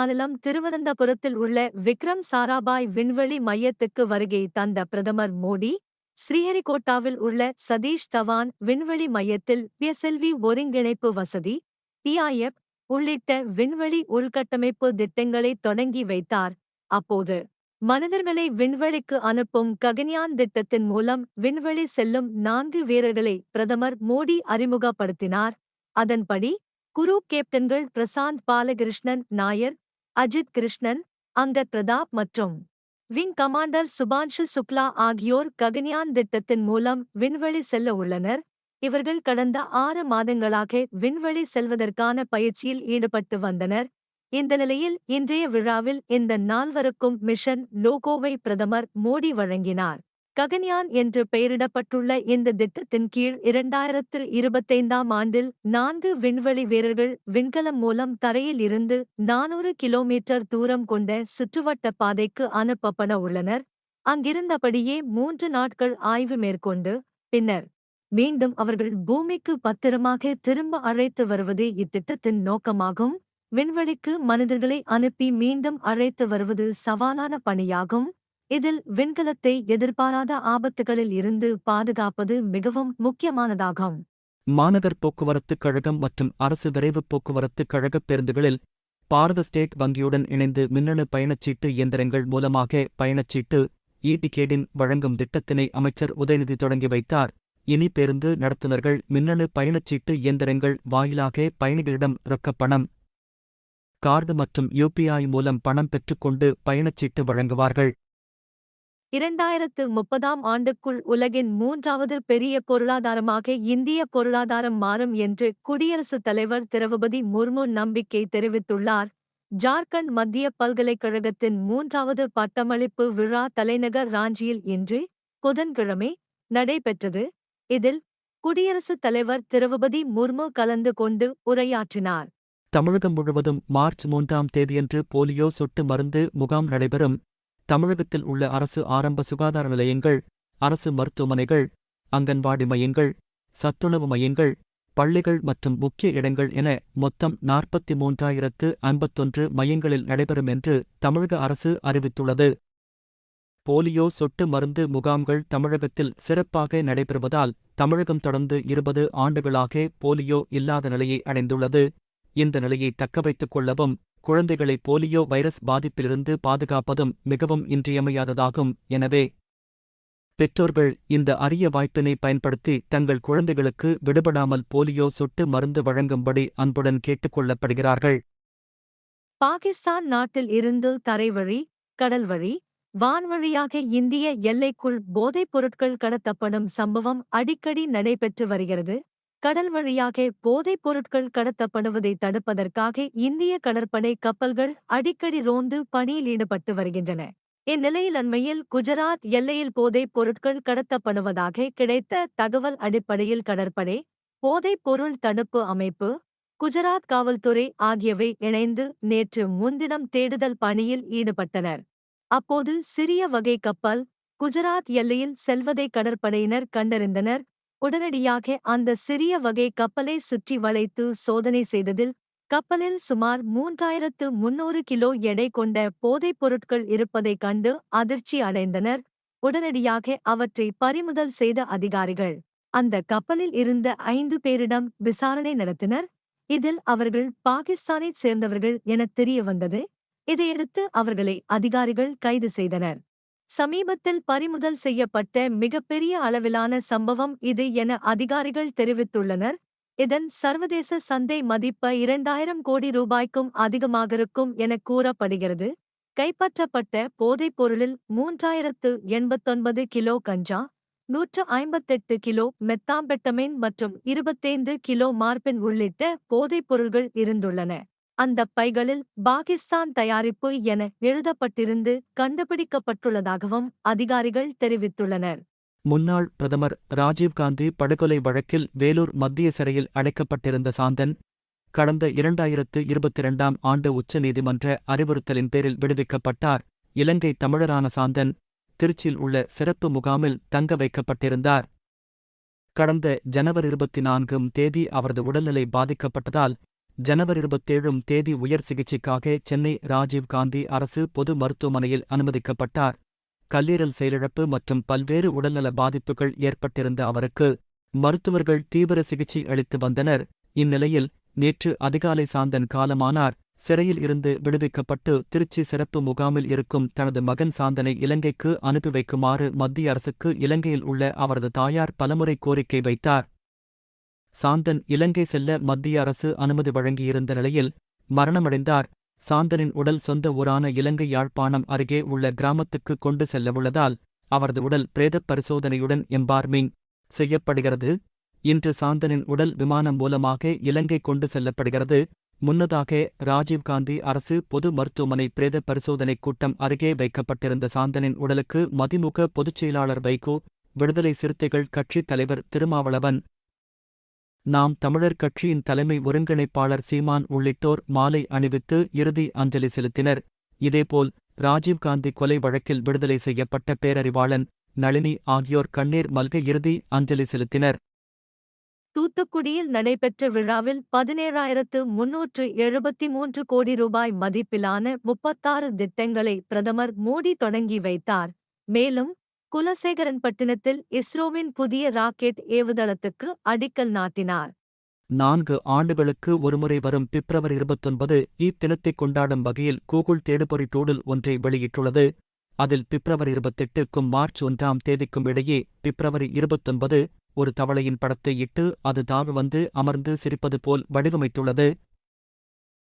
மாநிலம் திருவனந்தபுரத்தில் உள்ள விக்ரம் சாராபாய் விண்வெளி மையத்துக்கு வருகை தந்த பிரதமர் மோடி ஸ்ரீஹரிகோட்டாவில் உள்ள சதீஷ் தவான் விண்வெளி மையத்தில் பிஎஸ்எல்வி ஒருங்கிணைப்பு வசதி பிஐஎப் உள்ளிட்ட விண்வெளி உள்கட்டமைப்பு திட்டங்களை தொடங்கி வைத்தார். அப்போது மனிதர்களை விண்வெளிக்கு அனுப்பும் ககன்யான் திட்டத்தின் மூலம் விண்வெளி செல்லும் நான்கு வீரர்களை பிரதமர் மோடி அறிமுகப்படுத்தினார். அதன்படி குரு கேப்டன்கள் பிரசாந்த் பாலகிருஷ்ணன் நாயர் அஜித் கிருஷ்ணன் அங்கத் பிரதாப் மற்றும் விங் கமாண்டர் சுபான்ஷு சுக்லா ஆகியோர் ககன்யான் திட்டத்தின் மூலம் விண்வெளி செல்ல உள்ளனர். இவர்கள் கடந்த ஆறு மாதங்களாக விண்வெளி செல்வதற்கான பயிற்சியில் ஈடுபட்டு வந்தனர். இந்த நிலையில் இன்றைய விழாவில் இந்த நால்வருக்கும் மிஷன் லோகோவை பிரதமர் மோடி வழங்கினார். ககன்யான் என்று பெயரிடப்பட்டுள்ள இந்த திட்டத்தின் கீழ் இரண்டாயிரத்து இருபத்தைந்தாம் ஆண்டில் நான்கு விண்வெளி வீரர்கள் விண்கலம் மூலம் தரையில் இருந்து நானூறு கிலோமீட்டர் தூரம் கொண்ட சுற்றுவட்ட பாதைக்கு அனுப்பப்பட உள்ளனர். அங்கிருந்தபடியே மூன்று நாட்கள் ஆய்வு மேற்கொண்டு பின்னர் மீண்டும் அவர்கள் பூமிக்கு பத்திரமாக திரும்ப அழைத்து வருவது இத்திட்டத்தின் நோக்கமாகும். விண்வெளிக்கு மனிதர்களை அனுப்பி மீண்டும் அழைத்து வருவது சவாலான பணியாகும். இதில் விண்கலத்தை எதிர்பாராத ஆபத்துகளில் இருந்து பாதுகாப்பது மிகவும் முக்கியமானதாகும். மாநகர் போக்குவரத்துக் கழகம் மற்றும் அரசு விரைவுப் போக்குவரத்துக் கழகப் பேருந்துகளில் பாரத ஸ்டேட் வங்கியுடன் இணைந்து மின்னணு பயணச்சீட்டு இயந்திரங்கள் மூலமாக பயணச்சீட்டு இ வழங்கும் திட்டத்தினை அமைச்சர் உதயநிதி தொடங்கி வைத்தார். இனி பேருந்து நடத்துனர்கள் மின்னணு பயணச்சீட்டு இயந்திரங்கள் வாயிலாக பயணிகளிடம் ரொக்கப்பணம் கார்டு மற்றும் யுபிஐ மூலம் பணம் பெற்றுக்கொண்டு பயணச்சீட்டு வழங்குவார்கள். இரண்டாயிரத்து முப்பதாம் ஆண்டுக்குள் உலகின் மூன்றாவது பெரிய பொருளாதாரமாக இந்திய பொருளாதாரம் மாறும் என்று குடியரசுத் தலைவர் திரௌபதி முர்மு நம்பிக்கை தெரிவித்துள்ளார். ஜார்க்கண்ட் மத்திய பல்கலைக்கழகத்தின் மூன்றாவது பட்டமளிப்பு விழா தலைநகர் ராஞ்சியில் இன்று புதன்கிழமை நடைபெற்றது. இதில் குடியரசுத் தலைவர் திரௌபதி முர்மு கலந்து கொண்டு உரையாற்றினார். தமிழகம் முழுவதும் மார்ச் மூன்றாம் தேதியன்று போலியோ சொட்டு மருந்து முகாம் நடைபெறும். தமிழகத்தில் உள்ள அரசு ஆரம்ப சுகாதார நிலையங்கள் அரசு மருத்துவமனைகள் அங்கன்வாடி மையங்கள் சத்துணவு மையங்கள் பள்ளிகள் மற்றும் முக்கிய இடங்கள் என மொத்தம் நாற்பத்தி மூன்றாயிரத்து ஐம்பத்தொன்று மையங்களில் நடைபெறும் என்று தமிழக அரசு அறிவித்துள்ளது. போலியோ சொட்டு மருந்து முகாம்கள் தமிழகத்தில் சிறப்பாக நடைபெறுவதால் தமிழகம் தொடர்ந்து இருபது ஆண்டுகளாக போலியோ இல்லாத நிலையை அடைந்துள்ளது. இந்த நிலையை தக்கவைத்துக் கொள்ளவும் குழந்தைகளை போலியோ வைரஸ் பாதிப்பிலிருந்து பாதுகாப்பதும் மிகவும் இன்றியமையாததாகும். எனவே பெற்றோர்கள் இந்த அரிய வாய்ப்பினை பயன்படுத்தி தங்கள் குழந்தைகளுக்கு விடுபடாமல் போலியோ சொட்டு மருந்து வழங்கும்படி அன்புடன் கேட்டுக்கொள்ளப்படுகிறார்கள் பாகிஸ்தான் நாட்டில் இருந்து தரைவழி கடல்வழி வான்வழியாக இந்திய எல்லைக்குள் போதைப் பொருட்கள் கடத்தப்படும் சம்பவம் அடிக்கடி நடைபெற்று வருகிறது. கடல் வழியாக போதைப் பொருட்கள் கடத்தப்படுவதை தடுப்பதற்காக இந்திய கடற்படை கப்பல்கள் அடிக்கடி ரோந்து பணியில் ஈடுபட்டு வருகின்றன. இந்நிலையில் அண்மையில் குஜராத் எல்லையில் போதைப் பொருட்கள் கடத்தப்படுவதாக கிடைத்த தகவல் அடிப்படையில் கடற்படை போதைப் பொருள் தடுப்பு அமைப்பு குஜராத் காவல்துறை ஆகியவை இணைந்து நேற்று முன்தினம் தேடுதல் பணியில் ஈடுபட்டனர். அப்போது சிறிய வகை கப்பல் குஜராத் எல்லையில் செல்வதை கடற்படையினர் கண்டறிந்தனர். உடனடியாக அந்த சிறிய வகை கப்பலை சுற்றி வளைத்து சோதனை செய்ததில் கப்பலில் சுமார் மூன்றாயிரத்து முன்னூறு கிலோ எடை கொண்ட போதைப் பொருட்கள் இருப்பதைக் கண்டு அதிர்ச்சி அடைந்தனர். உடனடியாக அவற்றை பறிமுதல் செய்த அதிகாரிகள் அந்த கப்பலில் இருந்த ஐந்து பேரிடம் விசாரணை நடத்தினர். இதில் அவர்கள் பாகிஸ்தானைச் சேர்ந்தவர்கள் எனத் தெரிய வந்தது இதையடுத்து அவர்களை அதிகாரிகள் கைது செய்தனர். சமீபத்தில் பறிமுதல் செய்யப்பட்ட மிகப்பெரிய அளவிலான சம்பவம் இது என அதிகாரிகள் தெரிவித்துள்ளனர். இதன் சர்வதேச சந்தை மதிப்பு இரண்டாயிரம் கோடி ரூபாய்க்கும் அதிகமாக இருக்கும் என கூறப்படுகிறது. கைப்பற்றப்பட்ட போதைப் பொருளில் மூன்றாயிரத்து எண்பத்தொன்பது கிலோ கஞ்சா நூற்று ஐம்பத்தெட்டு கிலோ மெத்தாம்பெட்டமைன் மற்றும் இருபத்தைந்து கிலோ மார்பின் உள்ளிட்ட போதைப் பொருள்கள் இருந்துள்ளன. அந்த பைகளில் பாகிஸ்தான் தயாரிப்பு என எழுதப்பட்டிருந்து கண்டுபிடிக்கப்பட்டுள்ளதாகவும் அதிகாரிகள் தெரிவித்துள்ளனர். முன்னாள் பிரதமர் ராஜீவ்காந்தி படுகொலை வழக்கில் வேலூர் மத்திய சிறையில் அடைக்கப்பட்டிருந்த சாந்தன் கடந்த இரண்டாயிரத்து இருபத்திரண்டாம் ஆண்டு உச்சநீதிமன்ற அறிவுறுத்தலின் பேரில் விடுவிக்கப்பட்டார். இலங்கை தமிழரான சாந்தன் திருச்சியில் உள்ள சிறப்பு முகாமில் தங்க வைக்கப்பட்டிருந்தார். கடந்த ஜனவரி இருபத்தி நான்கும் தேதி அவரது உடல்நிலை பாதிக்கப்பட்டதால் ஜனவரி இருபத்தேழும் தேதி உயர் சிகிச்சைக்காக சென்னை ராஜீவ் காந்தி அரசு பொது மருத்துவமனையில் அனுமதிக்கப்பட்டார். கல்லீரல் செயலிழப்பு மற்றும் பல்வேறு உடல்நல பாதிப்புகள் ஏற்பட்டிருந்த அவருக்கு மருத்துவர்கள் தீவிர சிகிச்சை அளித்து வந்தனர். இந்நிலையில் நேற்று அதிகாலை சாந்தன் காலமானார். சிறையில் இருந்து விடுவிக்கப்பட்டு திருச்சி சிறப்பு முகாமில் இருக்கும் தனது மகன் சாந்தனை இலங்கைக்கு அனுப்பி வைக்குமாறு மத்திய அரசுக்கு இலங்கையில் உள்ள அவரது தாயார் பலமுறை கோரிக்கை வைத்தார். சாந்தன் இலங்கை செல்ல மத்திய அரசு அனுமதி வழங்கியிருந்த நிலையில் மரணமடைந்தார். சாந்தனின் உடல் சொந்த ஊரான இலங்கை யாழ்ப்பாணம் அருகே உள்ள கிராமத்துக்கு கொண்டு செல்லவுள்ளதால் அவரது உடல் பிரேதப் பரிசோதனையுடன் எம்பார்மிங் செய்யப்படுகிறது. இன்று சாந்தனின் உடல் விமானம் மூலமாக இலங்கை கொண்டு செல்லப்படுகிறது. முன்னதாக ராஜீவ்காந்தி அரசு பொது மருத்துவமனை பிரேத பரிசோதனை கூட்டம் அருகே வைக்கப்பட்டிருந்த சாந்தனின் உடலுக்கு மதிமுக பொதுச் செயலாளர் வைகோ விடுதலை சிறுத்தைகள் கட்சித் தலைவர் திருமாவளவன் நாம் தமிழர் கட்சியின் தலைமை ஒருங்கிணைப்பாளர் சீமான் உள்ளிட்டோர் மாலை அணிவித்து இறுதி அஞ்சலி செலுத்தினர். இதேபோல் ராஜீவ்காந்தி கொலை வழக்கில் விடுதலை செய்யப்பட்ட பேரறிவாளன் நளினி ஆகியோர் கண்ணீர் மல்க இறுதி அஞ்சலி செலுத்தினர். தூத்துக்குடியில் நடைபெற்ற விழாவில் பதினேழாயிரத்து முன்னூற்று எழுபத்தி மூன்று கோடி ரூபாய் மதிப்பிலான முப்பத்தாறு திட்டங்களை பிரதமர் மோடி தொடங்கி வைத்தார். மேலும் குலசேகரன் பட்டினத்தில் இஸ்ரோவின் புதிய ராக்கெட் ஏவுதளத்துக்கு அடிக்கல் நாட்டினார். நான்கு ஆண்டுகளுக்கு ஒருமுறை வரும் பிப்ரவரி இருபத்தொன்பது இத்தினத்தைக் கொண்டாடும் வகையில் கூகுள் தேடுபொறி டூடில் ஒன்றை வெளியிட்டுள்ளது. அதில் பிப்ரவரி இருபத்தெட்டுக்கும் மார்ச் ஒன்றாம் தேதிக்கும் இடையே பிப்ரவரி இருபத்தொன்பது ஒரு தவளையின் படத்தை இட்டு அது தாவி வந்து அமர்ந்து சிரிப்பது போல் வடிவமைத்துள்ளது.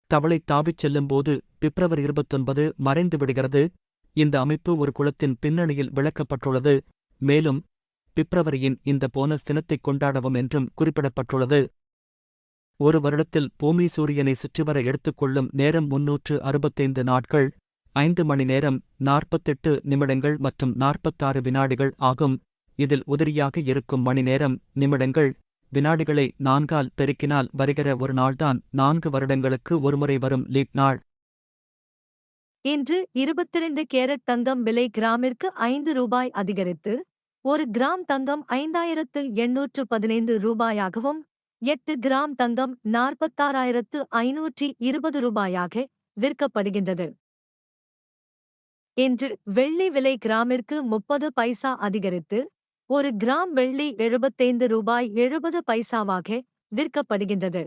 தவளை தாவிச் செல்லும்போது பிப்ரவரி இருபத்தொன்பது மறைந்து விடுகிறது. இந்த அமைப்பு ஒரு குளத்தின் பின்னணியில் விளக்கப்பட்டுள்ளது. மேலும் பிப்ரவரியின் இந்த போனஸ் தினத்தைக் கொண்டாடவும் என்றும் குறிப்பிடப்பட்டுள்ளது. ஒரு வருடத்தில் பூமி சூரியனை சுற்றிவர எடுத்துக்கொள்ளும் நேரம் முன்னூற்று அறுபத்தைந்து நாட்கள். ஐந்து மணி நேரம் நாற்பத்தெட்டு நிமிடங்கள் மற்றும் நாற்பத்தாறு வினாடிகள் ஆகும். இதில் உதிரியாக இருக்கும் மணி நேரம் நிமிடங்கள். வினாடிகளை நான்கால் பெருக்கினால் வருகிற ஒரு நாள்தான் நான்கு வருடங்களுக்கு ஒருமுறை வரும் லீப் நாள். இன்று இருபத்திரண்டு கேரட் தங்கம் விலை கிராமிற்கு ஐந்து ரூபாய் அதிகரித்து ஒரு கிராம் தங்கம் ஐந்தாயிரத்து எண்ணூற்று பதினைந்து ரூபாயாகவும் எட்டு கிராம் தங்கம் நாற்பத்தாறாயிரத்து ஐநூற்றி இருபது ரூபாயாக விற்கப்படுகின்றது. இன்று வெள்ளி விலை கிராமிற்கு முப்பது பைசா அதிகரித்து ஒரு கிராம் வெள்ளி எழுபத்தைந்து ரூபாய் எழுபது பைசாவாக விற்கப்படுகின்றது.